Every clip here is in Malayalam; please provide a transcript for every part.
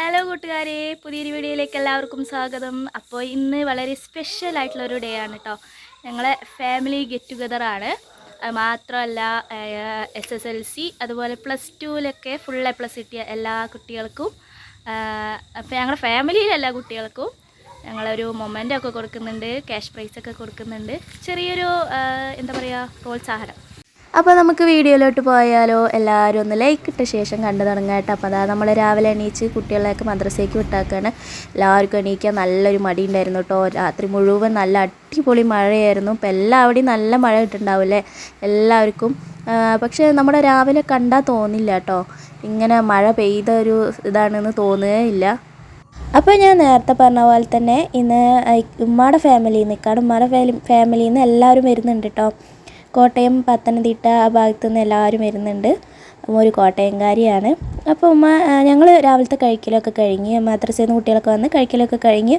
ഹലോ കൂട്ടുകാരെ. പുതിയൊരു വീഡിയോയിലേക്ക് എല്ലാവർക്കും സ്വാഗതം. അപ്പോൾ ഇന്ന് വളരെ സ്പെഷ്യൽ ആയിട്ടുള്ള ഒരു ഡേ ആണ് കേട്ടോ ഞങ്ങളെ ഫാമിലി ഗെറ്റ് ടുഗദർ ആണ്. മാത്രമല്ല എസ് എസ് എൽ സി അതുപോലെ പ്ലസ് ടുവിലൊക്കെ ഫുൾ എ പ്ലസ് കിട്ടിയ എല്ലാ കുട്ടികൾക്കും അപ്പോൾ ഞങ്ങളുടെ ഫാമിലിയിലെ എല്ലാ കുട്ടികൾക്കും ഞങ്ങളൊരു മൊമെന്റൊക്കെ കൊടുക്കുന്നുണ്ട്. ക്യാഷ് പ്രൈസൊക്കെ കൊടുക്കുന്നുണ്ട്. ചെറിയൊരു എന്താ പറയുക പ്രോത്സാഹനം. അപ്പോൾ നമുക്ക് വീഡിയോയിലോട്ട് പോയാലോ? എല്ലാവരും ഒന്ന് ലൈക്ക് ഇട്ട ശേഷം കണ്ടു തുടങ്ങാം കേട്ടോ. അപ്പോൾ അതാ നമ്മൾ രാവിലെ എണീച്ച് കുട്ടികളെയൊക്കെ മദ്രസയ്ക്ക് വിട്ടാക്കാണ്. എല്ലാവർക്കും എണീക്കാൻ നല്ലൊരു മടി ഉണ്ടായിരുന്നു കേട്ടോ. രാത്രി മുഴുവൻ നല്ല അടിപൊളി മഴയായിരുന്നു. ഇപ്പോൾ എല്ലാവിടെയും നല്ല മഴ കിട്ടുന്നുണ്ടാവില്ലേ എല്ലാവർക്കും. പക്ഷേ നമ്മുടെ രാവിലെ കണ്ടാൽ തോന്നില്ല കേട്ടോ. ഇങ്ങനെ മഴ പെയ്ത ഒരു ഇതാണെന്ന് തോന്നുകയില്ല അപ്പോൾ ഞാൻ നേരത്തെ പറഞ്ഞ പോലെ തന്നെ ഇന്ന് ഉമ്മയുടെ ഫാമിലിയിൽ നിന്ന് ഇക്കാട് ഉമ്മയുടെ ഫാമിലിയിൽ നിന്ന് എല്ലാവരും വരുന്നുണ്ട് കേട്ടോ. കോട്ടയം പത്തനംതിട്ട ആ ഭാഗത്തു നിന്ന് എല്ലാവരും വരുന്നുണ്ട്. ഉമ്മ ഒരു കോട്ടയംകാരിയാണ്. അപ്പോൾ ഉമ്മ ഞങ്ങൾ രാവിലത്തെ കഴിക്കലൊക്കെ കഴിഞ്ഞ് മദ്രസയിൽ നിന്ന് കുട്ടികളൊക്കെ വന്ന് കഴിക്കലൊക്കെ കഴിഞ്ഞ്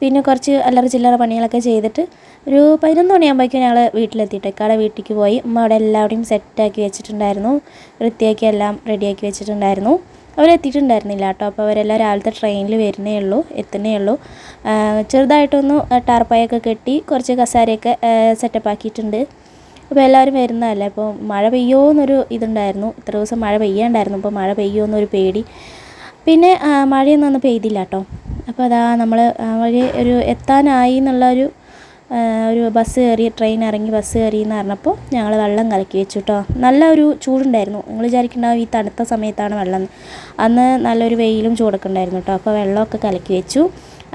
പിന്നെ കുറച്ച് അല്ലറ ചില്ലറ പണികളൊക്കെ ചെയ്തിട്ട് ഒരു പതിനൊന്ന് മണിയാകുമ്പോഴേക്കും ഞങ്ങൾ വീട്ടിലെത്തിയിട്ട് ഇക്കാടെ വീട്ടിലേക്ക് പോയി. ഉമ്മ അവിടെ എല്ലാവരുടെയും സെറ്റാക്കി വെച്ചിട്ടുണ്ടായിരുന്നു. വൃത്തിയാക്കി എല്ലാം റെഡിയാക്കി വെച്ചിട്ടുണ്ടായിരുന്നു. അവരെത്തിയിട്ടുണ്ടായിരുന്നില്ല കേട്ടോ. അപ്പോൾ അവരെല്ലാം രാവിലത്തെ ട്രെയിനിൽ വരുന്നേ ഉള്ളൂ എത്തുന്നേ ഉള്ളൂ. ചെറുതായിട്ടൊന്ന് ടാർപ്പായൊക്കെ കെട്ടി കുറച്ച് കസാരയൊക്കെ സെറ്റപ്പ് ആക്കിയിട്ടുണ്ട്. അപ്പോൾ എല്ലാവരും വരുന്നതല്ലേ? അപ്പോൾ മഴ പെയ്യുമോ എന്നൊരു ഇതുണ്ടായിരുന്നു. ഇത്ര ദിവസം മഴ പെയ്യാണ്ടായിരുന്നു. അപ്പോൾ മഴ പെയ്യുമോ എന്നൊരു പേടി. പിന്നെ മഴയൊന്നും അന്ന് പെയ്തില്ല കേട്ടോ. അപ്പോൾ അതാ നമ്മൾ വഴി ഒരു എത്താനായി എന്നുള്ള ഒരു ഒരു ബസ് കയറി ട്രെയിൻ ഇറങ്ങി ബസ് കയറി എന്ന് പറഞ്ഞപ്പോൾ ഞങ്ങൾ വെള്ളം കലക്കി വെച്ചു കേട്ടോ. നല്ല ഒരു ചൂടുണ്ടായിരുന്നു. നിങ്ങൾ വിചാരിക്കുന്നുണ്ടാവും ഈ തണുത്ത സമയത്താണ് വെള്ളം. അന്ന് നല്ലൊരു വെയിലും ചൂടൊക്കെ ഉണ്ടായിരുന്നു കേട്ടോ. അപ്പോൾ വെള്ളമൊക്കെ കലക്കി വെച്ചു.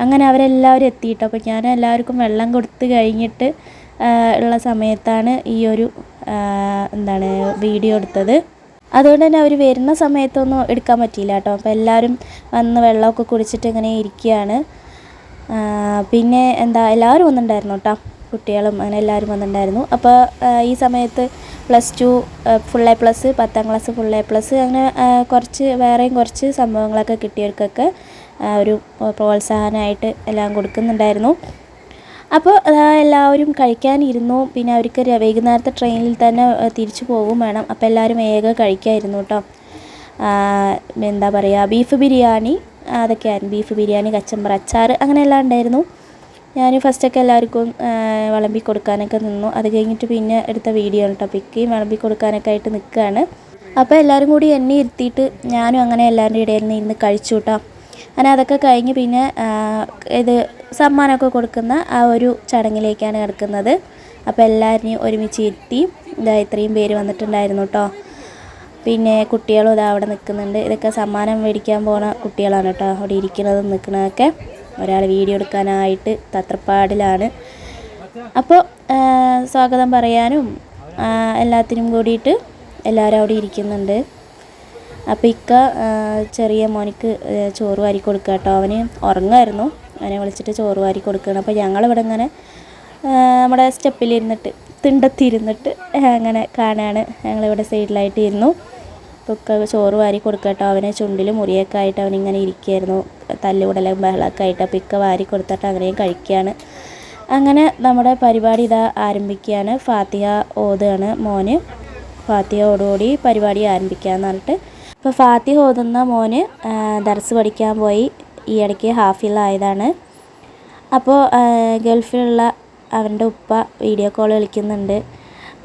അങ്ങനെ അവരെല്ലാവരും എത്തിയിട്ടോ അപ്പോൾ ഞാൻ എല്ലാവർക്കും വെള്ളം കൊടുത്ത് കഴിഞ്ഞിട്ട് ഉള്ള സമയത്താണ് ഈ ഒരു എന്താണ് വീഡിയോ എടുത്തത്. അതുകൊണ്ട് തന്നെ അവർ വരുന്ന സമയത്തൊന്നും എടുക്കാൻ പറ്റിയില്ല കേട്ടോ. അപ്പോൾ എല്ലാവരും വന്ന് വെള്ളമൊക്കെ കുടിച്ചിട്ട് ഇങ്ങനെ ഇരിക്കുകയാണ്. പിന്നെ എന്താ എല്ലാവരും വന്നിട്ടുണ്ടായിരുന്നു കേട്ടോ. കുട്ടികളും അങ്ങനെ എല്ലാവരും വന്നിട്ടുണ്ടായിരുന്നു. അപ്പോൾ ഈ സമയത്ത് plus two full A plus പത്താം ക്ലാസ് ഫുൾ എ പ്ലസ് അങ്ങനെ കുറച്ച് വേറെയും കുറച്ച് സംഭവങ്ങളൊക്കെ കിട്ടിയവർക്കൊക്കെ ഒരു പ്രോത്സാഹനമായിട്ട് എല്ലാം കൊടുക്കുന്നുണ്ടായിരുന്നു. അപ്പോൾ എല്ലാവരും കഴിക്കാനിരുന്നു. പിന്നെ അവർക്ക് വൈകുന്നേരത്തെ ട്രെയിനിൽ തന്നെ തിരിച്ചു പോകും വേണം. അപ്പോൾ എല്ലാവരും വേഗം കഴിക്കായിരുന്നു കേട്ടോ. എന്താ പറയുക ബീഫ് ബിരിയാണി അതൊക്കെയായിരുന്നു. ബീഫ് ബിരിയാണി കച്ചമ്പർ അച്ചാർ അങ്ങനെ എല്ലാം ഉണ്ടായിരുന്നു. ഞാൻ ഫസ്റ്റൊക്കെ എല്ലാവർക്കും വിളമ്പി കൊടുക്കാനൊക്കെ നിന്നു. അത് കഴിഞ്ഞിട്ട് പിന്നെ എടുത്ത വീഡിയോ കേട്ടോ. പിക്കുകയും വിളമ്പി കൊടുക്കാനൊക്കെ ആയിട്ട് നിൽക്കുകയാണ്. അപ്പോൾ എല്ലാവരും കൂടി എന്നെ ഇരുത്തിയിട്ട് ഞാനും അങ്ങനെ എല്ലാവരുടെ ഇടയിൽ നിന്ന് ഇരുന്ന് കഴിച്ചു കേട്ടോ. അങ്ങനെ അതൊക്കെ കഴിഞ്ഞ് പിന്നെ ഇത് സമ്മാനമൊക്കെ കൊടുക്കുന്ന ആ ഒരു ചടങ്ങിലേക്കാണ് കിടക്കുന്നത്. അപ്പോൾ എല്ലാവരെയും ഒരുമിച്ച് ഇരുത്തി ഇതാ ഇത്രയും പേര് വന്നിട്ടുണ്ടായിരുന്നു കേട്ടോ. പിന്നെ കുട്ടികളും ഇതാ അവിടെ നിൽക്കുന്നുണ്ട്. ഇതൊക്കെ സമ്മാനം മേടിക്കാൻ പോണ കുട്ടികളാണ് കേട്ടോ അവിടെ ഇരിക്കുന്നതും നിൽക്കുന്നതൊക്കെ. ഒരാൾ വീഡിയോ എടുക്കാനായിട്ട് തത്രപ്പാടിലാണ്. അപ്പോൾ സ്വാഗതം പറയാനും എല്ലാത്തിനും കൂടിയിട്ട് എല്ലാവരും അവിടെ ഇരിക്കുന്നുണ്ട്. അപ്പോൾ ഇക്ക ചെറിയ മോനിക്ക് ചോറ് വാരി കൊടുക്കുക കേട്ടോ അവന് ഉറങ്ങായിരുന്നു. അവനെ വിളിച്ചിട്ട് ചോറ് വാരി കൊടുക്കുകയാണ് അപ്പോൾ ഞങ്ങളിവിടെ ഇങ്ങനെ നമ്മുടെ സ്റ്റെപ്പിലിരുന്നിട്ട് തിണ്ടത്തിരുന്നിട്ട് അങ്ങനെ കാണാണ്. ഞങ്ങളിവിടെ സൈഡിലായിട്ട് ഇരുന്നു. ഇപ്പൊക്കെ ചോറ് വാരി കൊടുക്കുക കേട്ടോ അവനെ ചുണ്ടിൽ മുറിയൊക്കെ ആയിട്ട് അവനിങ്ങനെ ഇരിക്കുകയായിരുന്നു തല്ലുകൂടലും ബഹളമൊക്കെ ആയിട്ട്. അപ്പോൾ ഇക്ക വാരി കൊടുത്തിട്ട് അങ്ങനെയും കഴിക്കുകയാണ് അങ്ങനെ നമ്മുടെ പരിപാടി ഇതാ ആരംഭിക്കുകയാണ്. ഫാത്തിഹ ഓതുകയാണ് മോന്. ഫാത്തിഹയോടുകൂടി പരിപാടി ആരംഭിക്കാന്ന് പറഞ്ഞിട്ട് ഇപ്പോൾ ഫാത്തി ഓതുന്ന മോന് ദർസ് പഠിക്കാൻ പോയി. ഈ ഇടയ്ക്ക് ഹാഫിലായതാണ്. അപ്പോൾ ഗൾഫിലുള്ള അവന്റെ ഉപ്പ വീഡിയോ കോൾ വിളിക്കുന്നുണ്ട്.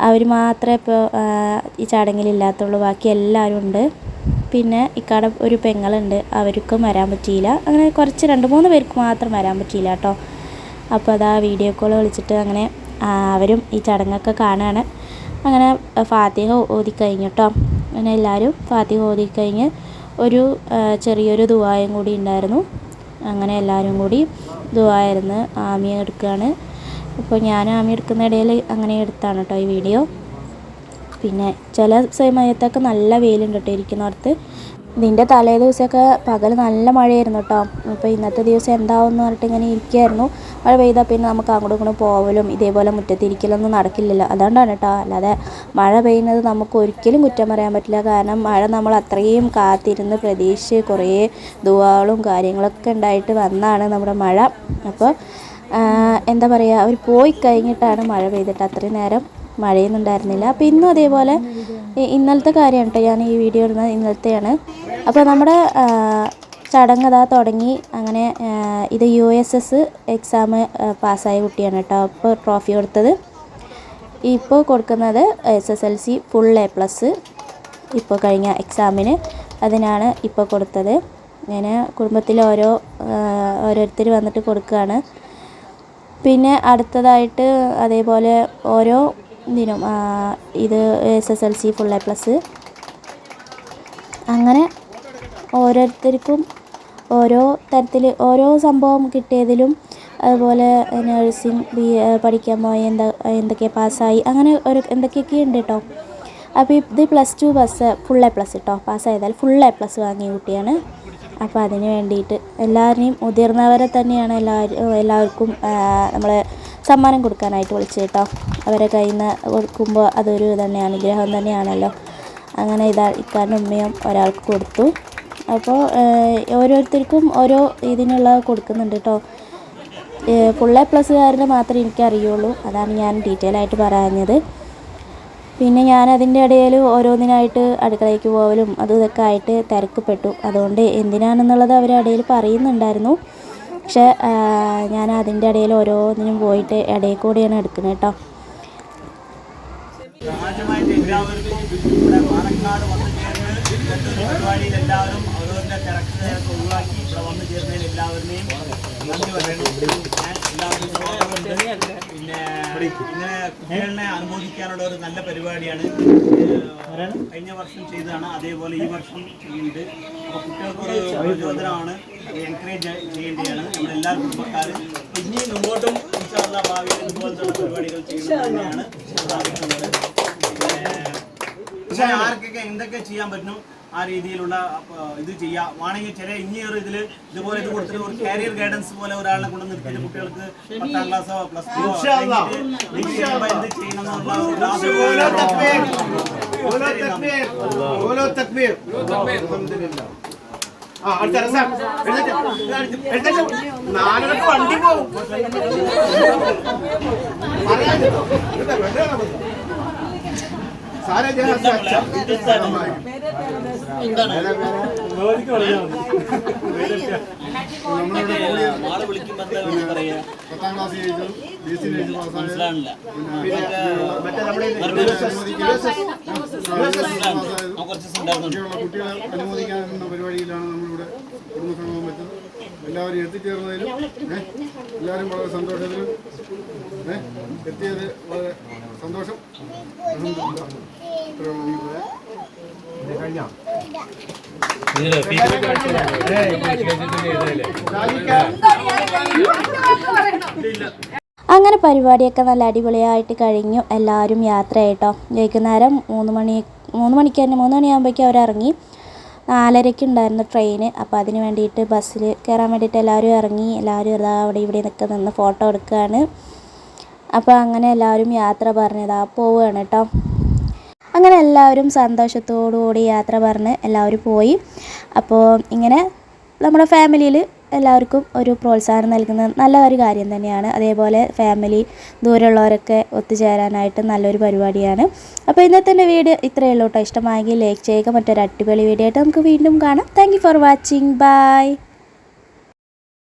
അവർ മാത്രമേ ഇപ്പോൾ ഈ ചടങ്ങിലില്ലാത്തുള്ളൂ ബാക്കി എല്ലാവരും ഉണ്ട്. പിന്നെ ഇക്കാടെ ഒരു പെങ്ങളുണ്ട്. അവർക്കും വരാൻ പറ്റിയില്ല. അങ്ങനെ കുറച്ച് രണ്ട് മൂന്ന് പേർക്ക് മാത്രം വരാൻ പറ്റിയില്ല കേട്ടോ. അപ്പോൾ അതാ വീഡിയോ കോൾ വിളിച്ചിട്ട് അങ്ങനെ അവരും ഈ ചടങ്ങൊക്കെ കാണുകയാണ് അങ്ങനെ ഫാത്തിഹ ഓതി കഴിഞ്ഞു കേട്ടോ. അങ്ങനെ എല്ലാവരും ഫാത്തിഹ ഓതി കഴിഞ്ഞ് ഒരു ചെറിയൊരു ദുവായും കൂടി ഉണ്ടായിരുന്നു. അങ്ങനെ എല്ലാവരും കൂടി ദുവായിരുന്നു ആമി എടുക്കുകയാണ്. അപ്പോൾ ഞാൻ ആമി എടുക്കുന്ന ഇടയിൽ അങ്ങനെ എടുത്താണ് കേട്ടോ ഈ വീഡിയോ. പിന്നെ ചില സമയത്തൊക്കെ നല്ല വെയിലുണ്ട് കേട്ടോ ഇരിക്കുന്നിടത്ത് ഇതിന്റെ തലേ ദിവസമൊക്കെ പകൽ നല്ല മഴയായിരുന്നു കേട്ടോ. അപ്പോൾ ഇന്നത്തെ ദിവസം എന്താവുമെന്ന് പറഞ്ഞിട്ട് ഇങ്ങനെ ഇരിക്കുകയായിരുന്നു. മഴ പെയ്താൽ പിന്നെ നമുക്ക് അങ്ങോട്ടും ഇങ്ങോട്ടും പോവലും ഇതേപോലെ മുറ്റത്തിരിക്കലൊന്നും നടക്കില്ലല്ലോ. അതുകൊണ്ടാണ് കേട്ടോ. അല്ലാതെ മഴ പെയ്യുന്നത് നമുക്ക് ഒരിക്കലും കുറ്റം പറയാൻ പറ്റില്ല. കാരണം മഴ നമ്മൾ അത്രയും കാത്തിരുന്ന് പ്രതീക്ഷിച്ച് കുറേ ദുവാകളും കാര്യങ്ങളൊക്കെ ഉണ്ടായിട്ട് വന്നാണ് നമ്മുടെ മഴ. അപ്പോൾ എന്താ പറയുക അവർ പോയി കഴിഞ്ഞിട്ടാണ് മഴ പെയ്തിട്ട് അത്രയും നേരം മഴയൊന്നും ഉണ്ടായിരുന്നില്ല. അപ്പോൾ ഇന്നും അതേപോലെ ഇന്നലത്തെ കാര്യമാണ് കേട്ടോ ഞാൻ ഈ വീഡിയോ ഇടുന്നത് ഇന്നലത്തെയാണ്. അപ്പോൾ നമ്മുടെ ചടങ്ങ് അതാ തുടങ്ങി. അങ്ങനെ ഇത് യു എസ് എസ് എക്സാം പാസ്സായ കുട്ടിയാണ് കേട്ടോ. അപ്പോൾ ട്രോഫി കൊടുത്തത്. ഇപ്പോൾ കൊടുക്കുന്നത് S S L C full A plus ഇപ്പോൾ കഴിഞ്ഞ എക്സാമിന് അതിനാണ് ഇപ്പോൾ കൊടുത്തത്. ഇങ്ങനെ കുടുംബത്തിൽ ഓരോ ഓരോരുത്തർ വന്നിട്ട് കൊടുക്കുകയാണ് പിന്നെ അടുത്തതായിട്ട് അതേപോലെ ഓരോ ആ, ഇത് S S L C full A plus അങ്ങനെ ഓരോരുത്തർക്കും ഓരോ തരത്തിൽ ഓരോ സംഭവം കിട്ടിയതിലും അതുപോലെ നഴ്സിംഗ് ബി പഠിക്കാൻ പോയ എന്താ എന്തൊക്കെ പാസ്സായി അങ്ങനെ ഒരു എന്തൊക്കെയൊക്കെ ഉണ്ട് കേട്ടോ അപ്പോൾ ഇത് plus two pass full A plus കേട്ടോ പാസ്സായതാൽ ഫുൾ എ പ്ലസ് വാങ്ങിയ കുട്ടിയാണ്. അപ്പോൾ അതിന് വേണ്ടിയിട്ട് എല്ലാവരെയും മുതിർന്നവരെ തന്നെയാണ് എല്ലാവരും എല്ലാവർക്കും നമ്മൾ സമ്മാനം കൊടുക്കാനായിട്ട് വിളിച്ചത് കേട്ടോ. അവരെ കയ്യിൽ നിന്ന് കൊടുക്കുമ്പോൾ അതൊരു തന്നെയാണ് ഗ്രഹം തന്നെയാണല്ലോ. അങ്ങനെ ഇതാ ഇക്കാരന്റെ ഉമ്മയും ഒരാൾക്ക് കൊടുത്തു. അപ്പോൾ ഓരോരുത്തർക്കും ഓരോ ഇതിനുള്ള കൊടുക്കുന്നുണ്ട് കേട്ടോ. ഫുൾ എ പ്ലസ്സുകാരുടെ മാത്രമേ എനിക്കറിയുള്ളൂ. അതാണ് ഞാൻ ഡീറ്റെയിൽ ആയിട്ട് പറയാഞ്ഞത്. പിന്നെ ഞാൻ അതിന്റെ ഇടയിൽ ഓരോന്നിനായിട്ട് അടുക്കളയ്ക്ക് പോകലും അതും ഇതൊക്കെ ആയിട്ട് തിരക്കപ്പെട്ടു. അതുകൊണ്ട് എന്തിനാണെന്നുള്ളത് അവർ ഇടയിൽ പറയുന്നുണ്ടായിരുന്നു. പക്ഷേ ഞാൻ അതിന്റെ ഇടയിൽ ഓരോന്നിനും പോയിട്ട് ഇടയിൽ കൂടെയാണ് എടുക്കുന്നത് കേട്ടോ. ആദ്യമായിട്ട് എല്ലാവർക്കും ഇവിടെ പാലക്കാട് വന്നു ചേർന്ന് എല്ലാവരും അവരവരുടെ തിരക്കുകളൊക്കെ ഒഴിവാക്കി ഇവിടെ വന്നു ചേർന്നതിൽ പിന്നെ ഇങ്ങനെ കുട്ടികളെ അനുമോദിക്കാനുള്ള ഒരു നല്ല പരിപാടിയാണ്. കഴിഞ്ഞ വർഷം ചെയ്തതാണ്. അതേപോലെ ഈ വർഷം ചെയ്യുന്നുണ്ട്. അപ്പോൾ കുട്ടികൾക്കൊരു പ്രചോദനമാണ്. എൻകറേജ് ചെയ്യേണ്ടതാണ്. നമ്മളെല്ലാ കുടുംബക്കാരും ഇനിയും മുമ്പോട്ടും ഇൻഷാള്ള ഭാവിയിൽ ഇതുപോലത്തെ പരിപാടികൾ ചെയ്യുന്നതാണ് തന്നെയാണ് സാധിക്കുന്നത്. പക്ഷേ ആർക്കൊക്കെ എന്തൊക്കെ ചെയ്യാൻ പറ്റും ആ രീതിയിലുള്ള ഇത് ചെയ്യാം. വേണമെങ്കിൽ ചില ഇനിയൊരു ഇതിൽ ഇതുപോലെ ഇത് കൊടുത്തിട്ട് ഒരു കരിയർ ഗൈഡൻസ് പോലെ ഒരാളെ കൊണ്ട് നിർത്തിയിട്ട് കുട്ടികൾക്ക് പത്താം ക്ലാസ്സോ പ്ലസ് ടു എന്ത് ചെയ്യണം. നാലരക്ക് വണ്ടി പോകും ആളെ വിളിക്കുമ്പോൾ എന്താ अच्छा പത്താം ക്ലാസ് ജയിച്ചു ബി സി ജയിച്ചു പാസ്സായ മനസ്സിലാണില്ല മറ്റേ നമ്മുടെ ഉണ്ടായിരുന്നുണ്ട് കുട്ടികളെ അനുമോദിക്കാനുള്ള പരിപാടിയിലാണ് നമ്മളിവിടെ കുടുംബസംഗമം വെച്ചത്. എല്ലാവരും എത്തിച്ചേർന്നതിലും എല്ലാവരും വളരെ സന്തോഷത്തിലും എത്തിയത് വളരെ സന്തോഷം. കഴിഞ്ഞോ അങ്ങനെ പരിപാടിയൊക്കെ നല്ല അടിപൊളിയായിട്ട് കഴിഞ്ഞു. എല്ലാവരും യാത്രയായിട്ടോ വൈകുന്നേരം മൂന്ന് മണി മൂന്ന് മണിക്ക് തന്നെ മൂന്ന് മണിയാകുമ്പോഴേക്കും അവരിറങ്ങി. നാലരയ്ക്ക് ഉണ്ടായിരുന്നു ട്രെയിന് അപ്പോൾ അതിന് വേണ്ടിയിട്ട് ബസ്സിൽ കയറാൻ വേണ്ടിയിട്ട് എല്ലാവരും ഇറങ്ങി. എല്ലാവരും ഇതാ അവിടെ ഇവിടെ നിൽക്കുക നിന്ന് ഫോട്ടോ എടുക്കുകയാണ് അപ്പോൾ അങ്ങനെ എല്ലാവരും യാത്ര പറഞ്ഞതാ പോവുകയാണ് കേട്ടോ അങ്ങനെ എല്ലാവരും സന്തോഷത്തോടു കൂടി യാത്ര പറഞ്ഞ് എല്ലാവരും പോയി. അപ്പോൾ ഇങ്ങനെ നമ്മുടെ ഫാമിലിയിൽ എല്ലാവർക്കും ഒരു പ്രോത്സാഹനം നൽകുന്ന നല്ല ഒരു കാര്യം തന്നെയാണ്. അതേപോലെ ഫാമിലി ദൂരെയുള്ളവരൊക്കെ ഒത്തുചേരാനായിട്ട് നല്ലൊരു പരിപാടിയാണ്. അപ്പോൾ ഇന്നത്തെ എന്റെ വീഡിയോ ഇത്രയേ ഉള്ളൂ കേട്ടോ. ഇഷ്ടമായെങ്കിൽ ലൈക്ക് ചെയ്യുക. മറ്റൊരു അടിപൊളി വീഡിയോ ആയിട്ട് നമുക്ക് വീണ്ടും കാണാം. Thank for watching bye